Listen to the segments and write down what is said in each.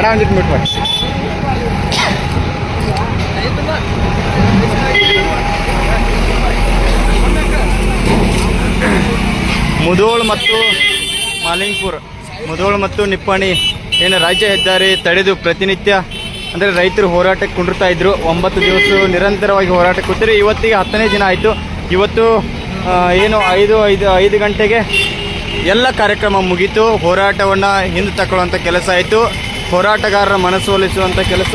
ಬೇಡ ಅಂದಿಟ್ಟು ಬಿಟ್ಬಿಟ್ಟು ಮುಧೋಳ್ ಮತ್ತು ಮಾಲಿಂಗ್ಪುರ್, ಮುಧೋಳ್ ಮತ್ತು ನಿಪ್ಪಾಣಿ ಏನು ರಾಜ್ಯ ಹೆದ್ದಾರಿ ತಡೆದು ಪ್ರತಿನಿತ್ಯ ಅಂದರೆ ರೈತರು ಹೋರಾಟಕ್ಕೆ ಕುಂಡಿರ್ತಾ ಇದ್ದರು ಒಂಬತ್ತು ದಿವಸ ನಿರಂತರವಾಗಿ ಹೋರಾಟಕ್ಕೆ ಕೂತರೆ ಇವತ್ತಿಗೆ ಹತ್ತನೇ ದಿನ ಆಯಿತು. ಇವತ್ತು ಏನು ಐದು ಐದು ಐದು ಗಂಟೆಗೆ ಎಲ್ಲ ಕಾರ್ಯಕ್ರಮ ಮುಗಿತು. ಹೋರಾಟವನ್ನು ಹಿಂದೆ ತಗೊಳ್ಳುವಂಥ ಕೆಲಸ ಆಯಿತು. ಹೋರಾಟಗಾರರ ಮನಸ್ಸು ಒಲಿಸುವಂಥ ಕೆಲಸ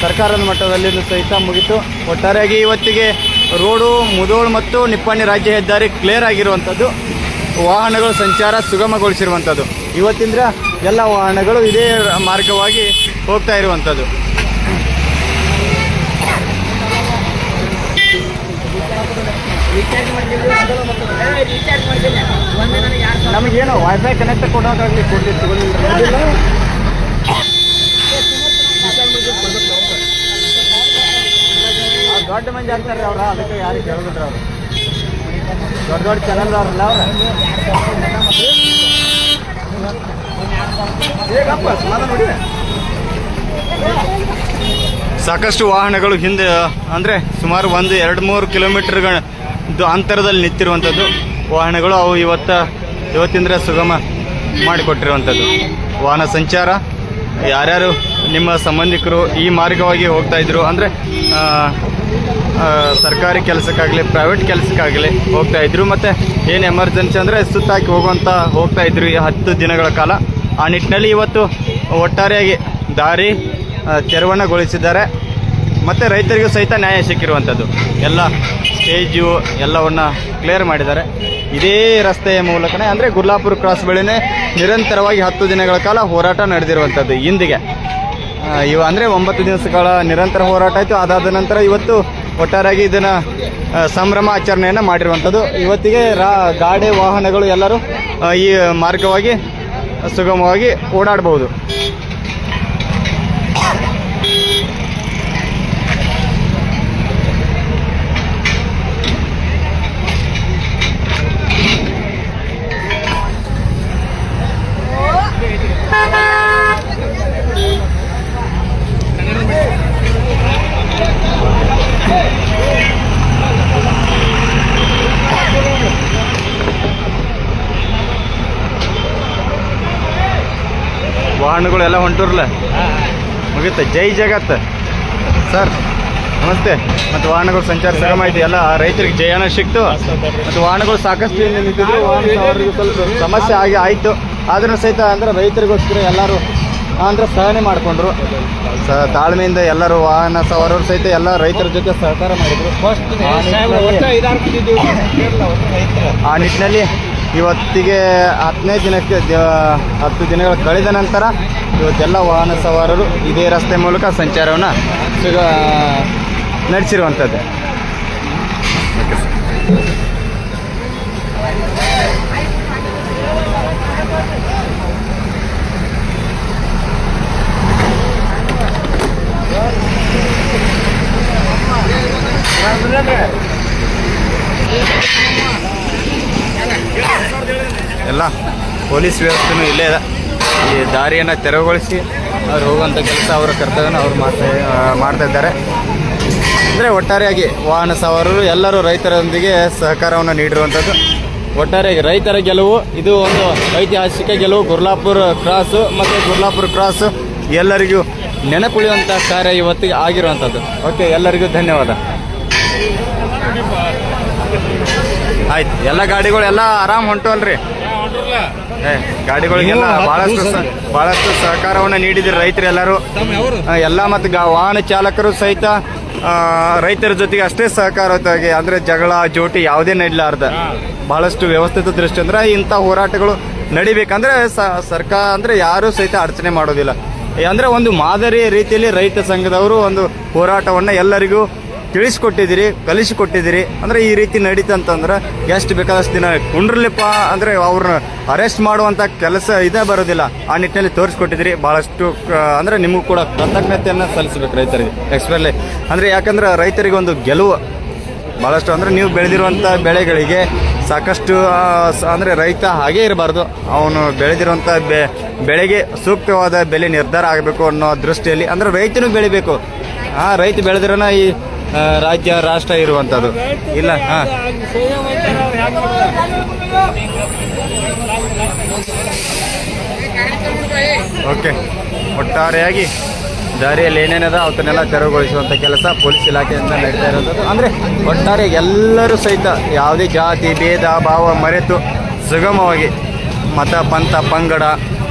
ಸರ್ಕಾರದ ಮಟ್ಟದಲ್ಲಿ ಸಹಿತ ಮುಗಿತು. ಒಟ್ಟಾರೆಯಾಗಿ ಇವತ್ತಿಗೆ ರೋಡು, ಮುದೋಳು ಮತ್ತು ನಿಪ್ಪಾಣಿ ರಾಜ್ಯ ಹೆದ್ದಾರಿ ಕ್ಲಿಯರ್ ಆಗಿರುವಂಥದ್ದು. ವಾಹನಗಳು ಸಂಚಾರ ಸುಗಮಗೊಳಿಸಿರುವಂಥದ್ದು. ಇವತ್ತಿಂದ ಎಲ್ಲ ವಾಹನಗಳು ಇದೇ ಮಾರ್ಗವಾಗಿ ಹೋಗ್ತಾ ಇರುವಂಥದ್ದು. ನಮಗೇನು ವೈಫೈ ಕನೆಕ್ಟ್ ಕೊಡೋಕ್ಕಾಗಲಿ ಕೊಡ್ಲಿ ದೊಡ್ಡ ಮಂದಿ ಆಗ್ತಾರೆ ಅವ್ರ, ಅದಕ್ಕೆ ಯಾರು ಕೇಳಿದ್ರು ಅವರು. ದೊಡ್ಡ ದೊಡ್ಡ ಚಾನಲ್ ಅವ್ರಲ್ಲ ಅವ್ರ ಸಾಕಷ್ಟು ವಾಹನಗಳು ಹಿಂದೆ, ಅಂದರೆ ಸುಮಾರು ಒಂದು ಎರಡು ಮೂರು ಕಿಲೋಮೀಟರ್ ಅಂತರದಲ್ಲಿ ನಿಂತಿರುವಂಥದ್ದು. ವಾಹನಗಳು ಅವು ಇವತ್ತ, ಇವತ್ತಿಂದ್ರೆ ಸುಗಮ ಮಾಡಿಕೊಟ್ಟಿರುವಂಥದ್ದು. ವಾಹನ ಸಂಚಾರ, ಯಾರ್ಯಾರು ನಿಮ್ಮ ಸಂಬಂಧಿಕರು ಈ ಮಾರ್ಗವಾಗಿ ಹೋಗ್ತಾ ಇದ್ರು. ಅಂದರೆ ಸರ್ಕಾರಿ ಕೆಲಸಕ್ಕಾಗಲಿ ಪ್ರೈವೇಟ್ ಕೆಲಸಕ್ಕಾಗಲಿ ಹೋಗ್ತಾ ಇದ್ರು. ಮತ್ತು ಏನು ಎಮರ್ಜೆನ್ಸಿ ಅಂದರೆ ಸುತ್ತಾಕಿ ಹೋಗುವಂಥ ಹೋಗ್ತಾ ಇದ್ರು ಈ ಹತ್ತು ದಿನಗಳ ಕಾಲ. ಆ ನಿಟ್ಟಿನಲ್ಲಿ ಇವತ್ತು ಒಟ್ಟಾರೆಯಾಗಿ ದಾರಿ ತೆರವಣಗೊಳಿಸಿದ್ದಾರೆ. ಮತ್ತು ರೈತರಿಗೂ ಸಹಿತ ನ್ಯಾಯ ಸಿಕ್ಕಿರುವಂಥದ್ದು. ಎಲ್ಲ ಸ್ಟೇಜು ಎಲ್ಲವನ್ನು ಕ್ಲಿಯರ್ ಮಾಡಿದ್ದಾರೆ. ಇದೇ ರಸ್ತೆಯ ಮೂಲಕನೇ ಅಂದರೆ ಗುರ್ಲಾಪುರ ಕ್ರಾಸ್ ಬಳಿನೇ ನಿರಂತರವಾಗಿ ಹತ್ತು ದಿನಗಳ ಕಾಲ ಹೋರಾಟ ನಡೆದಿರುವಂಥದ್ದು ಇಂದಿಗೆ. ಇವ ಅಂದರೆ ಒಂಬತ್ತು ದಿವಸಗಳ ನಿರಂತರ ಹೋರಾಟ ಆಯಿತು. ಅದಾದ ನಂತರ ಇವತ್ತು ಒಟ್ಟಾರೆಯಾಗಿ ಇದನ್ನು ಸಂಭ್ರಮ ಆಚರಣೆಯನ್ನು ಮಾಡಿರುವಂಥದ್ದು. ಇವತ್ತಿಗೆ ರಾ, ಗಾಡಿ ವಾಹನಗಳು ಎಲ್ಲರೂ ಈ ಮಾರ್ಗವಾಗಿ, ಸುಗಮವಾಗಿ ಓಡಾಡಬಹುದು. ವಾಹನಗಳು ಎಲ್ಲ ಹೊಂಟೂರ್ಲ ಮುಗಿತ. ಜೈ ಜಗತ್. ಸರ್ ನಮಸ್ತೆ. ಮತ್ತು ವಾಹನಗಳು ಸಂಚಾರ ಸುಗಮ ಐತಿ ಎಲ್ಲ ರೈತರಿಗೆ ಜಯನ ಸಿಕ್ತು. ಮತ್ತು ವಾಹನಗಳು ಸಾಕಷ್ಟು ನಿಂತಿದ್ರು. ವಾಹನ ಸ್ವಲ್ಪ ಸಮಸ್ಯೆ ಆಗಿ ಆಯಿತು. ಆದ್ರೂ ಸಹಿತ ಅಂದರೆ ರೈತರಿಗೋಸ್ಕರ ಎಲ್ಲರೂ ಅಂದರೆ ಸಹನೆ ಮಾಡಿಕೊಂಡ್ರು. ಸ ತಾಳ್ಮೆಯಿಂದ ಎಲ್ಲರೂ ವಾಹನ ಸವಾರರು ಸಹಿತ ಎಲ್ಲ ರೈತರ ಜೊತೆ ಸಹಕಾರ ಮಾಡಿದ್ರು. ಆ ನಿಟ್ಟಿನಲ್ಲಿ ಇವತ್ತಿಗೆ ಹತ್ತನೇ ದಿನಕ್ಕೆ ಹತ್ತು ದಿನಗಳು ಕಳೆದ ನಂತರ ಇವತ್ತೆಲ್ಲ ವಾಹನ ಸವಾರರು ಇದೇ ರಸ್ತೆ ಮೂಲಕ ಸಂಚಾರವನ್ನು ಸುಗ ನಡೆಸಿರುವಂಥದ್ದು. ಎಲ್ಲ ಪೊಲೀಸ್ ವ್ಯವಸ್ಥೆನೂ ಇಲ್ಲೇ ಇದೆ. ಈ ದಾರಿಯನ್ನು ತೆರವುಗೊಳಿಸಿ ಅವ್ರು ಹೋಗುವಂಥ ಕೆಲಸ ಅವರ ಕರ್ತವ್ಯನ ಅವ್ರು ಮಾಡ್ತಾ ಮಾಡ್ತಾ ಇದ್ದಾರೆ. ಅಂದರೆ ಒಟ್ಟಾರೆಯಾಗಿ ವಾಹನ ಸವಾರರು ಎಲ್ಲರೂ ರೈತರೊಂದಿಗೆ ಸಹಕಾರವನ್ನು ನೀಡಿರುವಂಥದ್ದು ಒಟ್ಟಾರೆಯಾಗಿ ರೈತರ ಗೆಲುವು, ಇದು ಒಂದು ಐತಿಹಾಸಿಕ ಗೆಲುವು. ಗುರ್ಲಾಪುರ ಕ್ರಾಸು ಮತ್ತು ಗುರ್ಲಾಪುರ ಕ್ರಾಸು ಎಲ್ಲರಿಗೂ ನೆನಪುಳಿಯುವಂಥ ಕಾರ್ಯ ಇವತ್ತಿಗೆ ಆಗಿರುವಂಥದ್ದು ಓಕೆ ಎಲ್ಲರಿಗೂ ಧನ್ಯವಾದ. ಆಯ್ತು ಎಲ್ಲ ಗಾಡಿಗಳು ಎಲ್ಲ ಆರಾಮ್ ಹೊಂಟವಲ್ರಿ? ಏ ಗಾಡಿಗಳಿಗೆಲ್ಲ ಬಹಳಷ್ಟು ಬಹಳಷ್ಟು ಸಹಕಾರವನ್ನು ನೀಡಿದ್ರು ರೈತರು ಎಲ್ಲರೂ. ಎಲ್ಲ ಮತ್ತು ವಾಹನ ಚಾಲಕರು ಸಹಿತ ರೈತರ ಜೊತೆಗೆ ಅಷ್ಟೇ ಸಹಕಾರವಾಗಿ ಅಂದ್ರೆ ಜಗಳ ಜೋಟಿ ಯಾವುದೇ ನಡೀಲಾರ್ದ. ಬಹಳಷ್ಟು ವ್ಯವಸ್ಥಿತ ದೃಷ್ಟಿ ಅಂದ್ರೆ ಇಂಥ ಹೋರಾಟಗಳು ನಡಿಬೇಕಂದ್ರೆ ಸರ್ಕಾರ ಅಂದ್ರೆ ಯಾರು ಸಹಿತ ಅಡಚಣೆ ಮಾಡೋದಿಲ್ಲ. ಅಂದ್ರೆ ಒಂದು ಮಾದರಿ ರೀತಿಯಲ್ಲಿ ರೈತ ಸಂಘದವರು ಒಂದು ಹೋರಾಟವನ್ನ ಎಲ್ಲರಿಗೂ ತಿಳಿಸ್ಕೊಟ್ಟಿದ್ದೀರಿ ಕಲಿಸಿಕೊಟ್ಟಿದ್ದೀರಿ. ಅಂದ್ರೆ ಈ ರೀತಿ ನಡೀತಂತಂದ್ರೆ ಎಷ್ಟು ಬೇಕಾದಷ್ಟು ದಿನ ಕುಂಡ್ರಲಿಪ್ಪ ಅಂದರೆ ಅವ್ರನ್ನ ಅರೆಸ್ಟ್ ಮಾಡುವಂಥ ಕೆಲಸ ಇದೇ ಬರೋದಿಲ್ಲ. ಆ ನಿಟ್ಟಿನಲ್ಲಿ ತೋರಿಸ್ಕೊಟ್ಟಿದ್ದೀರಿ. ಭಾಳಷ್ಟು ಅಂದರೆ ನಿಮಗೂ ಕೂಡ ಕೃತಜ್ಞತೆಯನ್ನು ಸಲ್ಲಿಸಬೇಕು ರೈತರಿಗೆ ಎಕ್ಸ್ಪೆಷಲಿ ಅಂದರೆ ಯಾಕಂದ್ರೆ ರೈತರಿಗೆ ಒಂದು ಗೆಲುವು. ಭಾಳಷ್ಟು ಅಂದ್ರೆ ನೀವು ಬೆಳೆದಿರುವಂಥ ಬೆಳೆಗಳಿಗೆ ಸಾಕಷ್ಟು ಅಂದರೆ ರೈತ ಹಾಗೇ ಇರಬಾರ್ದು. ಅವನು ಬೆಳೆದಿರುವಂಥ ಬೆ, ಬೆಳೆಗೆ ಸೂಕ್ತವಾದ ಬೆಲೆ ನಿರ್ಧಾರ ಆಗಬೇಕು ಅನ್ನೋ ದೃಷ್ಟಿಯಲ್ಲಿ ಅಂದ್ರೆ ರೈತನು ಬೆಳಿಬೇಕು. ಆ, ರೈತ ಬೆಳೆದ್ರನ ಈ ರಾಜ್ಯ, ರಾಷ್ಟ್ರ ಇರುವಂಥದ್ದು. ಇಲ್ಲ ಓಕೆ. ಒಟ್ಟಾರೆಯಾಗಿ ದಾರಿಯಲ್ಲಿ ಏನೇನದ, ಅವತ್ತನ್ನೆಲ್ಲ ತೆರವುಗೊಳಿಸುವಂಥ ಕೆಲಸ ಪೊಲೀಸ್ ಇಲಾಖೆಯಿಂದ ನಡೀತಾ ಇರೋದು ಅಂದರೆ ಒಟ್ಟಾರೆ ಎಲ್ಲರೂ ಸಹಿತ ಯಾವುದೇ ಜಾತಿ, ಭೇದ, ಭಾವ ಮರೆತು ಸುಗಮವಾಗಿ ಮತ, ಪಂಥ, ಪಂಗಡ,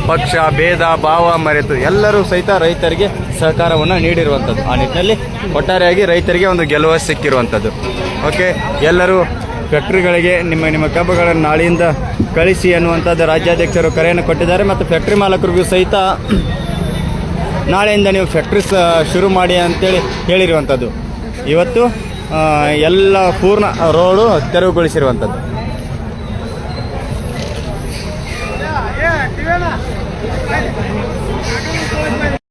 ಪಕ್ಷ, ಭೇದ, ಭಾವ ಮರೆತು ಎಲ್ಲರೂ ಸಹಿತ ರೈತರಿಗೆ ಸಹಕಾರವನ್ನು ನೀಡಿರುವಂಥದ್ದು ಆ ನಿಟ್ಟಿನಲ್ಲಿ ಒಟ್ಟಾರೆಯಾಗಿ ರೈತರಿಗೆ ಒಂದು ಗೆಲುವು ಸಿಕ್ಕಿರುವಂಥದ್ದು ಓಕೆ ಎಲ್ಲರೂ ಫ್ಯಾಕ್ಟ್ರಿಗಳಿಗೆ ನಿಮ್ಮ ನಿಮ್ಮ ಕಬ್ಬುಗಳನ್ನು ನಾಳೆಯಿಂದ ಕಳಿಸಿ ಅನ್ನುವಂಥದ್ದು ರಾಜ್ಯಾಧ್ಯಕ್ಷರು ಕರೆಯನ್ನು ಕೊಟ್ಟಿದ್ದಾರೆ ಮತ್ತು ಫ್ಯಾಕ್ಟ್ರಿ ಮಾಲಕರಿಗೂ ಸಹಿತ ನಾಳೆಯಿಂದ ನೀವು ಫ್ಯಾಕ್ಟ್ರಿ ಶುರು ಮಾಡಿ ಅಂತೇಳಿ ಹೇಳಿರುವಂಥದ್ದು ಇವತ್ತು ಎಲ್ಲ ಪೂರ್ಣ ರೋಡು ತೆರವುಗೊಳಿಸಿರುವಂಥದ್ದು